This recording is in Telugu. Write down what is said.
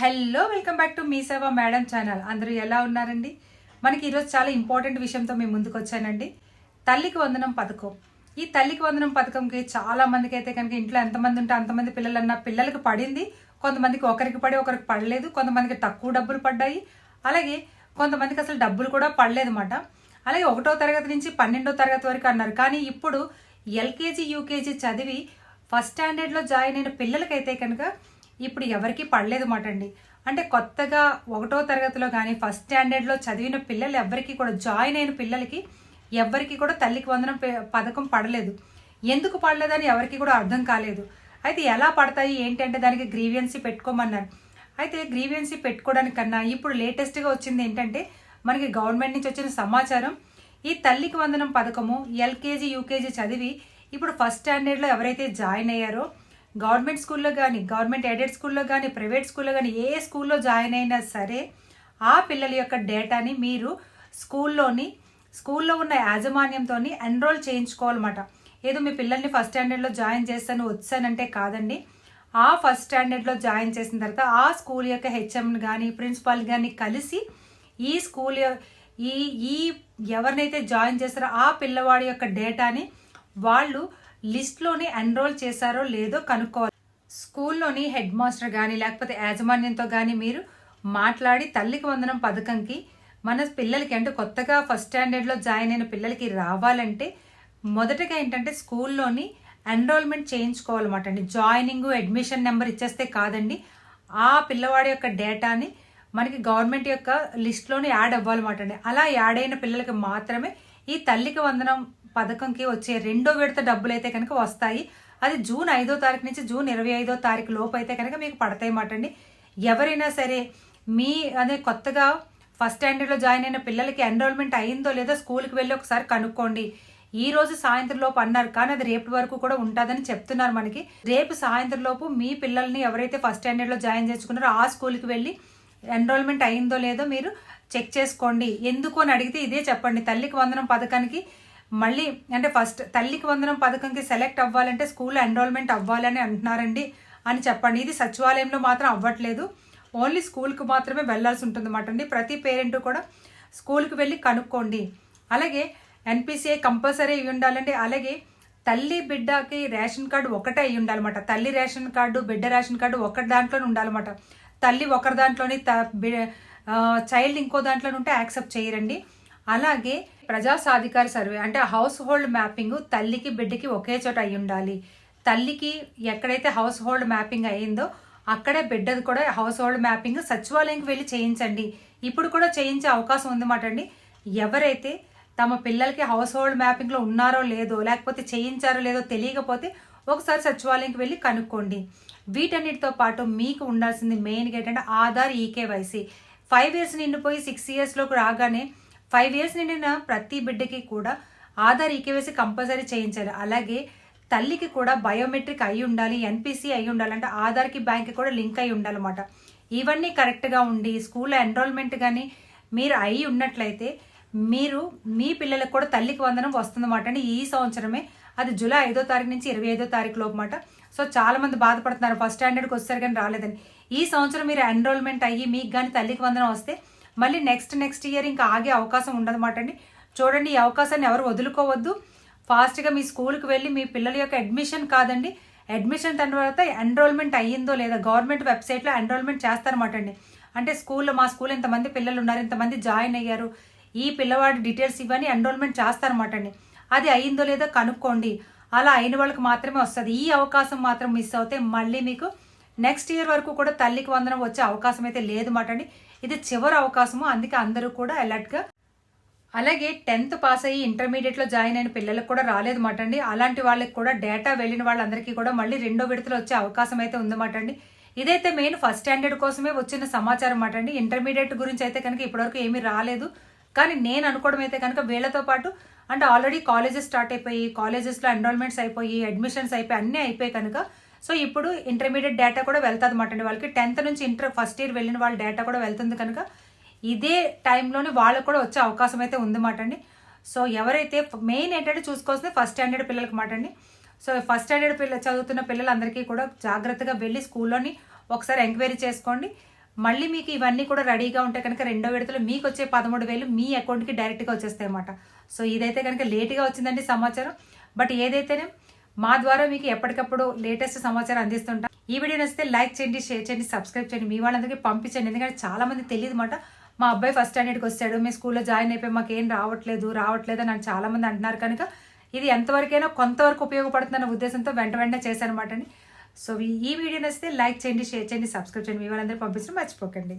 హలో వెల్కమ్ బ్యాక్ టు మీ సేవ మేడం ఛానల్. అందరూ ఎలా ఉన్నారండి? మనకి ఈరోజు చాలా ఇంపార్టెంట్ విషయంతో మేము ముందుకు వచ్చానండి. తల్లికి వందనం పథకం. ఈ తల్లికి వందనం పథకంకి చాలా మందికి అయితే కనుక ఇంట్లో ఎంతమంది ఉంటే అంతమంది పిల్లలన్న పిల్లలకి పడింది. కొంతమందికి ఒకరికి పడి ఒకరికి పడలేదు. కొంతమందికి తక్కువ డబ్బులు పడ్డాయి. అలాగే కొంతమందికి అసలు డబ్బులు కూడా పడలేదు అన్నమాట. అలాగే ఒకటో తరగతి నుంచి పన్నెండో తరగతి వరకు అన్నారు. కానీ ఇప్పుడు ఎల్కేజీ యూకేజీ చదివి ఫస్ట్ స్టాండర్డ్లో జాయిన్ అయిన పిల్లలకైతే కనుక ఇప్పుడు ఎవరికి పడలేదు మాట అండి. అంటే కొత్తగా ఒకటో తరగతిలో కానీ ఫస్ట్ స్టాండర్డ్లో చదివిన పిల్లలు ఎవరికి కూడా జాయిన్ అయిన పిల్లలకి ఎవరికి కూడా తల్లికి వందనం పథకం పడలేదు. ఎందుకు పడలేదని ఎవరికి కూడా అర్థం కాలేదు. అయితే ఎలా పడతాయి ఏంటంటే దానికి గ్రీవియన్సీ పెట్టుకోమన్నారు. అయితే గ్రీవియన్సీ పెట్టుకోవడానికి కన్నా ఇప్పుడు లేటెస్ట్గా వచ్చింది ఏంటంటే మనకి గవర్నమెంట్ నుంచి వచ్చిన సమాచారం ఈ తల్లికి వందనం పథకము ఎల్కేజీ యూకేజీ చదివి ఇప్పుడు ఫస్ట్ స్టాండర్డ్లో ఎవరైతే జాయిన్ అయ్యారో గవర్నమెంట్ స్కూల్లో కానీ గవర్నమెంట్ ఎయిడెడ్ స్కూల్లో కానీ ప్రైవేట్ స్కూల్లో కానీ ఏ స్కూల్లో జాయిన్ అయినా సరే ఆ పిల్లల యొక్క డేటాని మీరు స్కూల్లోని స్కూల్లో ఉన్న యాజమాన్యంతో ఎన్రోల్ చేయించుకోవాలన్నమాట. ఏదో మీ పిల్లల్ని ఫస్ట్ స్టాండర్డ్లో జాయిన్ చేస్తాను వచ్చానంటే కాదండి. ఆ ఫస్ట్ స్టాండర్డ్లో జాయిన్ చేసిన తర్వాత ఆ స్కూల్ యొక్క హెచ్ఎం కానీ ప్రిన్సిపాల్ కానీ కలిసి ఈ స్కూల్ ఈ ఈ ఎవరినైతే జాయిన్ చేస్తారో ఆ పిల్లవాడి యొక్క డేటాని వాళ్ళు లిస్ట్లోని ఎన్రోల్ చేశారో లేదో కనుక్కోవాలి. స్కూల్లోని హెడ్ మాస్టర్ కానీ లేకపోతే యాజమాన్యంతో కానీ మీరు మాట్లాడి తల్లికి వందనం పథకంకి మన పిల్లలకి అంటే కొత్తగా ఫస్ట్ స్టాండర్డ్లో జాయిన్ అయిన పిల్లలకి రావాలంటే మొదటగా ఏంటంటే స్కూల్లోని ఎన్రోల్మెంట్ చేయించుకోవాలన్నమాట అండి. జాయినింగ్ అడ్మిషన్ నెంబర్ ఇచ్చేస్తే కాదండి. ఆ పిల్లవాడి యొక్క డేటాని మనకి గవర్నమెంట్ యొక్క లిస్ట్లోనే యాడ్ అవ్వాలన్నమాట అండి. అలా యాడ్ అయిన పిల్లలకి మాత్రమే ఈ తల్లికి వందనం పథకంకి వచ్చే రెండో విడత డబ్బులు అయితే కనుక వస్తాయి. అది జూన్ ఐదో తారీఖు నుంచి జూన్ ఇరవై ఐదో తారీఖు లోపు అయితే కనుక మీకు పడతాయి మాట అండి. ఎవరైనా సరే మీ అదే కొత్తగా ఫస్ట్ స్టాండర్డ్లో జాయిన్ అయిన పిల్లలకి ఎన్రోల్మెంట్ అయిందో లేదో స్కూల్కి వెళ్ళి ఒకసారి కనుక్కోండి. ఈ రోజు సాయంత్రం లోపు అన్నారు కానీ అది రేపు వరకు కూడా ఉంటుందని చెప్తున్నారు మనకి. రేపు సాయంత్రం లోపు మీ పిల్లల్ని ఎవరైతే ఫస్ట్ స్టాండర్డ్లో జాయిన్ చేసుకున్నారో ఆ స్కూల్కి వెళ్ళి ఎన్రోల్మెంట్ అయిందో లేదో మీరు చెక్ చేసుకోండి. ఎందుకు అని అడిగితే ఇదే చెప్పండి. తల్లికి వందనం పథకానికి మళ్ళీ అంటే ఫస్ట్ తల్లికి వందనం పథకంకి సెలెక్ట్ అవ్వాలంటే స్కూల్లో ఎన్రోల్మెంట్ అవ్వాలని అంటున్నారండి అని చెప్పండి. ఇది సచివాలయంలో మాత్రం అవ్వట్లేదు. ఓన్లీ స్కూల్కి మాత్రమే వెళ్ళాల్సి ఉంటుంది అన్నమాట అండి. ప్రతి పేరెంట్ కూడా స్కూల్కి వెళ్ళి కనుక్కోండి. అలాగే ఎన్పిసిఐ కంపల్సరీ అయి ఉండాలండి. అలాగే తల్లి బిడ్డకి రేషన్ కార్డు ఒకటే అయి ఉండాలన్నమాట. తల్లి రేషన్ కార్డు బిడ్డ రేషన్ కార్డు ఒకటి దాంట్లోనే ఉండాలన్నమాట. తల్లి ఒకరి దాంట్లోని త బి- చైల్డ్ ఇంకో దాంట్లోనే ఉంటే యాక్సెప్ట్ చేయరండి. అలాగే ప్రజా సాధికార సర్వే అంటే హౌస్ హోల్డ్ మ్యాపింగ్ తల్లికి బిడ్డకి ఒకే చోట అయి ఉండాలి. తల్లికి ఎక్కడైతే హౌస్ హోల్డ్ మ్యాపింగ్ అయ్యిందో అక్కడే బిడ్డది కూడా హౌస్ హోల్డ్ మ్యాపింగ్ సచివాలయంకి వెళ్ళి చేయించండి. ఇప్పుడు కూడా చేయించే అవకాశం ఉందన్నమాట అండి. ఎవరైతే తమ పిల్లలకి హౌస్ హోల్డ్ మ్యాపింగ్లో ఉన్నారో లేదో లేకపోతే చేయించారో లేదో తెలియకపోతే ఒకసారి సచివాలయంకి వెళ్ళి కనుక్కోండి. వీటన్నిటితో పాటు మీకు ఉండాల్సింది మెయిన్గా ఏంటంటే ఆధార్ ఈకేవైసీ ఫైవ్ ఇయర్స్ నిండిపోయి సిక్స్ ఇయర్స్లోకి రాగానే ఫైవ్ ఇయర్స్ నిండిన ప్రతి బిడ్డకి కూడా ఆధార్ ఈకేవైసీ కంపల్సరీ చేయించాలి. అలాగే తల్లికి కూడా బయోమెట్రిక్ అయి ఉండాలి ఎన్పిసి అయి ఉండాలి అంటే ఆధార్కి బ్యాంక్కి కూడా లింక్ అయి ఉండాలన్నమాట. ఇవన్నీ కరెక్ట్గా ఉండి స్కూల్లో ఎన్రోల్మెంట్ కానీ మీరు అయి ఉన్నట్లయితే మీరు మీ పిల్లలకు కూడా తల్లికి వందనం వస్తుందన్నమాట. అండి ఈ సంవత్సరమే అది జూలై ఐదో తారీఖు నుంచి ఇరవై ఐదో తారీఖు లోపమాట సో చాలా మంది బాధపడుతున్నారు. ఫస్ట్ స్టాండర్డ్కి వచ్చారు కానీ రాలేదని. ఈ సంవత్సరం మీరు ఎన్రోల్మెంట్ అయ్యి మీకు కానీ తల్లికి వందనం వస్తే మళ్ళీ నెక్స్ట్ నెక్స్ట్ ఇయర్ ఇంకా ఆగే అవకాశం ఉండదన్నమాట అండి. చూడండి ఈ అవకాశాన్ని ఎవరు వదులుకోవద్దు. ఫాస్ట్గా మీ స్కూల్కి వెళ్ళి మీ పిల్లల యొక్క అడ్మిషన్ కాదండి. అడ్మిషన్ తర్వాత ఎన్రోల్మెంట్ అయ్యిందో లేదా గవర్నమెంట్ వెబ్సైట్లో ఎన్రోల్మెంట్ చేస్తారన్నమాట అండి. అంటే స్కూల్లో మా స్కూల్ ఇంతమంది పిల్లలు ఉన్నారు ఇంతమంది జాయిన్ అయ్యారు. ఈ పిల్లవాడి డీటెయిల్స్ ఇవన్నీ ఎన్రోల్మెంట్ చేస్తారన్నమాట అండి. అది అయిందో లేదో కనుక్కోండి. అలా అయిన వాళ్ళకి మాత్రమే వస్తుంది. ఈ అవకాశం మాత్రం మిస్ అవుతే మళ్ళీ మీకు నెక్స్ట్ ఇయర్ వరకు కూడా తల్లికి వందనం వచ్చే అవకాశం అయితే లేదు మాట అండి. ఇది చివరి అవకాశము అందుకే అందరూ కూడా అలర్ట్గా అలాగే టెన్త్ పాస్ అయ్యి ఇంటర్మీడియట్లో జాయిన్ అయిన పిల్లలకు కూడా రాలేదు మాట అండి. అలాంటి వాళ్ళకి కూడా డేటా వెళ్ళిన వాళ్ళందరికీ కూడా మళ్ళీ రెండో విడతలో వచ్చే అవకాశం అయితే ఉందన్నమాట అండి. ఇదైతే మెయిన్ ఫస్ట్ స్టాండర్డ్ కోసమే వచ్చిన సమాచారం మాటండి ఇంటర్మీడియట్ గురించి అయితే కనుక ఇప్పటివరకు ఏమీ రాలేదు. కానీ నేను అనుకోవడం అయితే కనుక వీళ్ళతో పాటు అంటే ఆల్రెడీ కాలేజెస్ స్టార్ట్ అయిపోయి కాలేజెస్లో ఎన్రోల్మెంట్స్ అయిపోయి అడ్మిషన్స్ అయిపోయి అన్నీ అయిపోయి కనుక సో ఇప్పుడు ఇంటర్మీడియట్ డేటా కూడా వెళ్తుంది అనమాట అండి. వాళ్ళకి టెన్త్ నుంచి ఇంటర్ ఫస్ట్ ఇయర్ వెళ్ళిన వాళ్ళ డేటా కూడా వెళ్తుంది కనుక ఇదే టైంలోనే వాళ్ళకు కూడా వచ్చే అవకాశం అయితే ఉందన్నమాట అండి. సో ఎవరైతే మెయిన్ ఏంటంటే చూసుకోవాల్సింది ఫస్ట్ స్టాండర్డ్ పిల్లలకి మాట అండి. సో ఫస్ట్ స్టాండర్డ్ పిల్ల చదువుతున్న పిల్లలందరికీ కూడా జాగ్రత్తగా వెళ్ళి స్కూల్లోని ఒకసారి ఎంక్వైరీ చేసుకోండి. మళ్ళీ మీకు ఇవన్నీ కూడా రెడీగా ఉంటే కనుక రెండో విడతలో మీకు వచ్చే పదమూడు వేలు మీ అకౌంట్కి డైరెక్ట్గా వచ్చేస్తాయి అన్నమాట. సో ఇదైతే కనుక లేట్గా వచ్చిందండి సమాచారం. బట్ ఏదైతేనే మా ద్వారా మీకు ఎప్పటికప్పుడు లేటెస్ట్ సమాచారం అందిస్తుంటాం. ఈ వీడియో నచ్చితే లైక్ చేయండి షేర్ చేయండి సబ్స్క్రైబ్ చేయండి. మీ వాళ్ళందరికీ పంపించండి. ఎందుకంటే చాలా మంది తెలియదు మాట. మా అబ్బాయి ఫస్ట్ స్టాండర్డ్కి వచ్చాడు. మీ స్కూల్లో జాయిన్ అయిపోయి మాకు ఏం రావట్లేదు రావట్లేదు అని చాలా మంది అంటున్నారు. కనుక ఇది ఎంతవరకైనా కొంతవరకు ఉపయోగపడుతుందన్న ఉద్దేశంతో వెంట వెంటనే చేశాను అనమాట సో ఈ వీడియో నచ్చితే లైక్ చేయండి షేర్ చేయండి సబ్స్క్రైబ్ చేయండి. మీ వాళ్ళందరూ పంపించడం మర్చిపోకండి.